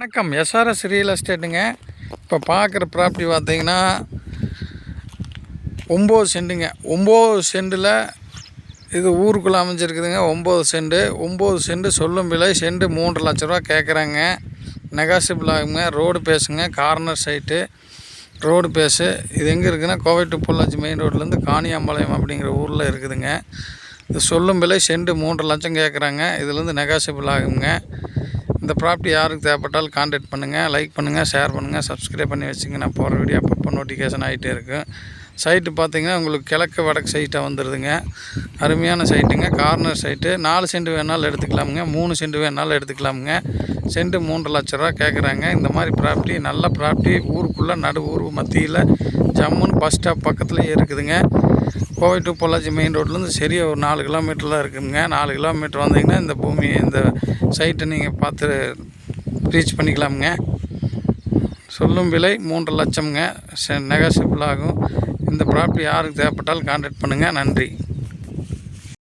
வணக்கம். SRS real எஸ்டேட்டுங்க இப்போ பார்க்குற ப்ராப்பர்ட்டி பார்த்தீங்கன்னா ஒம்பது சென்ட்டுங்க ஒம்பது சென்டில் இது ஊருக்குள்ளே அமைஞ்சிருக்குதுங்க. ஒம்பது செண்டு. ஒம்பது செண்டு சொல்லும் விலை செண்டு மூன்று லட்ச ரூபா கேட்குறாங்க நெகாசிபிள் ஆகுங்க. ரோடு பேசுங்க. கார்னர் சைட்டு ரோடு பேஸு இது எங்கே இருக்குதுன்னா கோவை டு பொள்ளாச்சி மெயின் ரோட்லேருந்து காணியாம்பாளையம் அப்படிங்கிற ஊரில் இருக்குதுங்க. இது சொல்லும் விலை செண்டு மூன்று லட்சம் கேட்குறாங்க இதுலேருந்து நெகாசிபிள் ஆகுங்க. இந்த ப்ராப்பர்ட்டி யாருக்கு தேவைப்பட்டாலும் காண்டாக்ட் பண்ணுங்கள் லைக் பண்ணுங்கள் ஷேர் பண்ணுங்கள் சப்ஸ்கிரைப் பண்ணி வச்சுங்க. நான் போகிற வீடியோ அப்பப்போ நோட்டிஃபிகேஷன் ஆகிட்டே இருக்கும் சைட்டு பார்த்தீங்கன்னா உங்களுக்கு கிழக்கு வடக்கு சைட்டாக வந்துடுதுங்க அருமையான சைட்டுங்க கார்னர் சைட்டு நாலு சென்ட் வேணாலும் எடுத்துக்கலாமுங்க. மூணு சென்ட் வேணாலும் எடுத்துக்கலாமுங்க. சென்ட்டு மூன்று லட்ச ரூபா கேட்குறாங்க இந்த மாதிரி ப்ராப்பர்ட்டி நல்ல ப்ராப்பர்ட்டி ஊருக்குள்ளே நடு ஊர் மத்தியில் ஜம்முன்னு பஸ் ஸ்டாப் பக்கத்துலேயே இருக்குதுங்க. கோவை டு பொள்ளாச்சி மெயின் ரோட்லேருந்து சரியாக ஒரு நாலு கிலோமீட்டரில் இருக்குதுங்க நாலு கிலோமீட்டர் வந்தீங்கன்னா இந்த பூமி இந்த சைட்டை நீங்கள் பார்த்து ரீச் பண்ணிக்கலாமுங்க. சொல்லும் விலை மூன்று லட்சம்ங்க. நெகாசிபிள் ஆகும். இந்த ப்ராப்பர்ட்டி யாருக்கு தேவைப்பட்டாலும் கான்டாக்ட் பண்ணுங்கள் நன்றி.